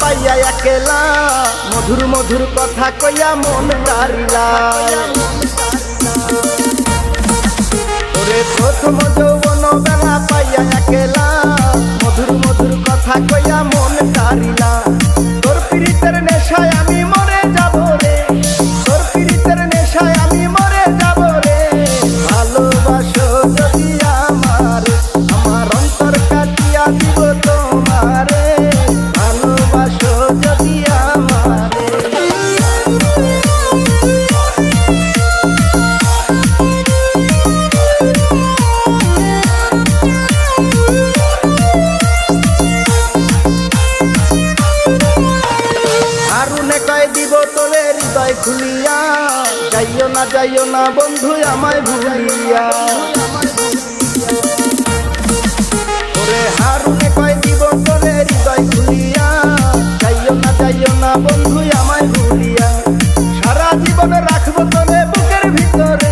পাইয়া একেলা। মধুর মধুর কথা কইয়া মন কারিলা ওরে প্রথম যৌবন বেলা পাইয়া একেলা। মধুর মধুর কথা কইয়া মন কারিলা বোতলে হৃদয় খুলিয়া, যাইও না যাইও না বন্ধু, আমায় ভুলিয়া। ওরে হারুনে কয় দিব তোলে হৃদয় খুলিয়া না, যাইও আমায় ভুলিয়া। সারা জীবন রাখব তোলে বুকের ভিতরে।